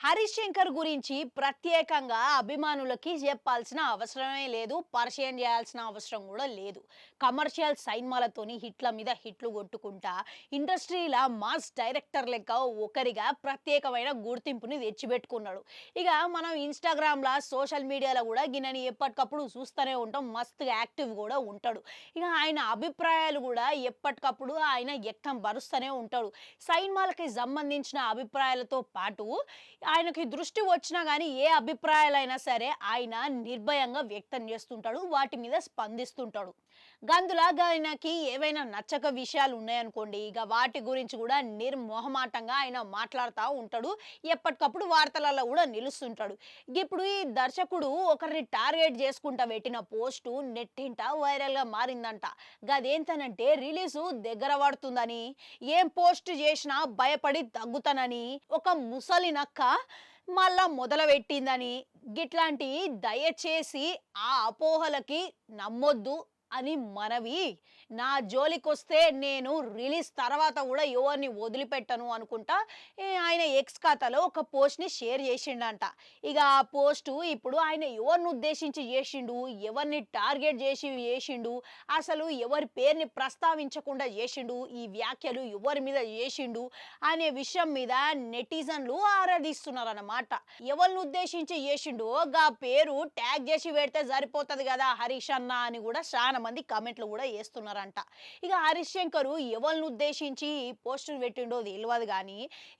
హరిశంకర్ గురించి ప్రత్యేకంగా అభిమానులకి చెప్పాల్సిన అవసరమే లేదు పరిచయం చేయాల్సిన అవసరం కూడా లేదు. కమర్షియల్ సైన్మాలతోని హిట్ల మీద హిట్లు కొట్టుకుంటా ఇండస్ట్రీల మాస్ డైరెక్టర్ లెక్క ఒకరిగా ప్రత్యేకమైన గుర్తింపుని తెచ్చిపెట్టుకున్నాడు. ఇక మనం ఇన్స్టాగ్రామ్లో సోషల్ మీడియాలో కూడా గిన్నెని ఎప్పటికప్పుడు చూస్తూనే ఉంటాం మస్తు యాక్టివ్ కూడా ఉంటాడు. ఇక ఆయన అభిప్రాయాలు కూడా ఎప్పటికప్పుడు ఆయన ఎక్కం బరుస్తూనే ఉంటాడు. సైన్మాలకి సంబంధించిన అభిప్రాయాలతో పాటు ఆయనకి దృష్టి వచ్చినా కానీ ఏ అభిప్రాయాలైనా సరే ఆయన నిర్భయంగా వ్యక్తం చేస్తుంటాడు వాటి మీద స్పందిస్తుంటాడు. గందులాగా ఆయనకి ఏవైనా నచ్చక విషయాలు ఉన్నాయనుకోండి ఇక వాటి గురించి కూడా నిర్మోహమాటంగా ఆయన మాట్లాడుతూ ఉంటాడు. ఎప్పటికప్పుడు వార్తలలో కూడా నిలుస్తుంటాడు. ఇప్పుడు ఈ దర్శకుడు ఒకరిని టార్గెట్ చేసుకుంటా పెట్టిన పోస్టు నెట్టింట వైరల్గా మారిందంట. గదేంతనంటే రిలీజు దగ్గర పడుతుందని ఏం పోస్ట్ చేసినా భయపడి తగ్గుతానని ఒక ముసలి నక్క మళ్ళా మొదలుపెట్టిందని గిట్లాంటి దయచేసి ఆ అపోహలకి నమ్మొద్దు. అని మనవి. నా జోలికొస్తే నేను రిలీజ్ తర్వాత కూడా ఎవరిని వదిలిపెట్టను అనుకుంటా. ఆయన ఎక్స్ ఖాతాలో ఒక పోస్ట్ని షేర్ చేసిండంట. ఇక ఆ పోస్టు ఇప్పుడు ఆయన ఎవరిని ఉద్దేశించి చేసిండు? ఎవరిని టార్గెట్ చేసి చేసిండు? అసలు ఎవరి పేరుని ప్రస్తావించకుండా చేసిండు? ఈ వ్యాఖ్యలు ఎవరి మీద చేసిండు? అనే విషయం మీద నెటిజన్లు ఆరాధిస్తున్నారు అనమాట ఎవరిని ఉద్దేశించి చేసిండు గా పేరు ట్యాగ్ చేసి పెడితే సరిపోతుంది కదా హరీష్ అన్న అని కూడా చాలా మంది కామెంట్లు కూడా వేస్తున్నారంట ఇక హరిశంకర్ ఎవరిని ఉద్దేశించి ఈ పోస్టులు పెట్టిండో తెలియదు కానీ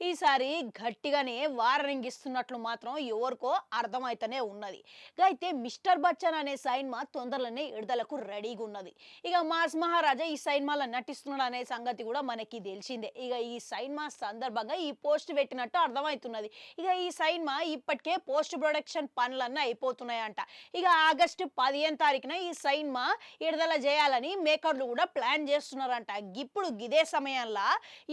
ఈసారి గట్టిగానే వార్నింగ్ ఇస్తున్నట్లు మాత్రం ఎవరికో అర్థమైతేనే ఉన్నది. ఇక అయితే మిస్టర్ బచ్చన్ అనే సైన్మా తొందరలోనే విడుదలకు రెడీగా ఉన్నది. ఇక మాస్ మహారాజా ఈ సైన్మాలో నటిస్తున్నాడు అనే సంగతి కూడా మనకి తెలిసిందే. ఇక ఈ సైన్మా సందర్భంగా ఈ పోస్ట్ పెట్టినట్టు అర్థమవుతున్నది ఇక ఈ సైన్మా ఇప్పటికే పోస్ట్ ప్రొడక్షన్ పనులన్నీ అయిపోతున్నాయంట. ఇక ఆగస్టు పదిహేను తారీఖున ఈ సైన్మా విడుదల చేయాలని మేకర్లు కూడా ప్లాన్ చేస్తున్నారంట. ఇప్పుడు ఇదే సమయంలో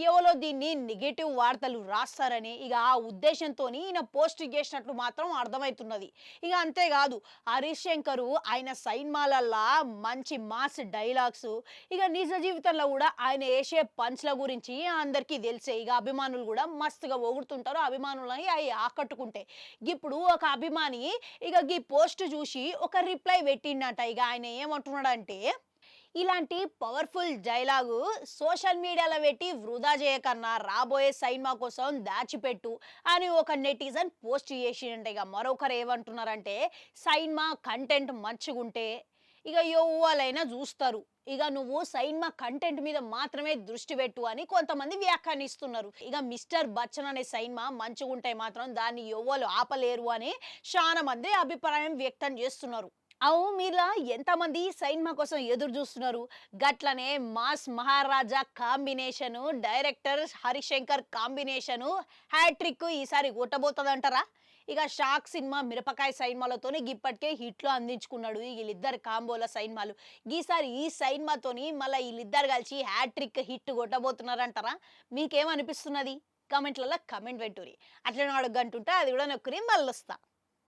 ఎవరో దీన్ని నెగిటివ్ వార్తలు రాస్తారని ఇక ఆ ఉద్దేశంతో ఈయన పోస్ట్ చేసినట్లు మాత్రం అర్థమవుతున్నది. ఇక అంతేకాదు హరీష్ శంకరు ఆయన సైన్మాలల్లా మంచి మాస్ డైలాగ్స్ ఇక నిజ జీవితంలో కూడా ఆయన వేసే పంచ్ల గురించి అందరికీ తెలిసే ఇక అభిమానులు కూడా మస్తుగా పొగుడుతుంటారు. అభిమానులని అవి ఆకట్టుకుంటే ఇప్పుడు ఒక అభిమాని ఇక ఈ పోస్ట్ చూసి ఒక రిప్లై పెట్టిండట. ఇక ఆయన ఏమంటున్నాడంటే ఇలాంటి పవర్ఫుల్ డైలాగు సోషల్ మీడియాలో పెట్టి వృధా చేయకన్నా రాబోయే సైన్మా కోసం దాచిపెట్టు అని ఒక నెటిజన్ పోస్ట్ చేసిండే ఇక మరొకరు ఏమంటున్నారంటే సైన్మా కంటెంట్ మంచిగుంటే ఇక ఎవ్వాలైనా చూస్తారు. ఇక నువ్వు సైన్మా కంటెంట్ మీద మాత్రమే దృష్టి పెట్టు అని కొంతమంది వ్యాఖ్యానిస్తున్నారు. ఇక మిస్టర్ బచ్చన్ అనే సైన్మా మంచిగుంటే మాత్రం దాన్ని ఎవ్వరు ఆపలేరు అని చాలా మంది అభిప్రాయం వ్యక్తం చేస్తున్నారు. అవు మీలా ఎంతమంది సైన్మా కోసం ఎదురు చూస్తున్నారు? గట్లనే mass Maharaja combination director Harishankar combination hattrick ఈసారి కొట్టబోతుందంటారా? ఇక షాక్ సినిమా మిరపకాయ సైన్మాలతోనే ఇప్పటికే హిట్లో అందించుకున్నాడు వీళ్ళిద్దరు కాంబోల సైన్మాలు. ఈసారి ఈ సైన్మాతోని మళ్ళీ వీళ్ళిద్దరు కలిసి హ్యాట్రిక్ హిట్ కొట్టబోతున్నారంటారా? మీకేమనిపిస్తున్నది? కమెంట్లలో కమెంట్ పెట్టురి అట్లనే అడుగంటుంటే అది కూడా నొక్కుని మళ్ళీ వస్తా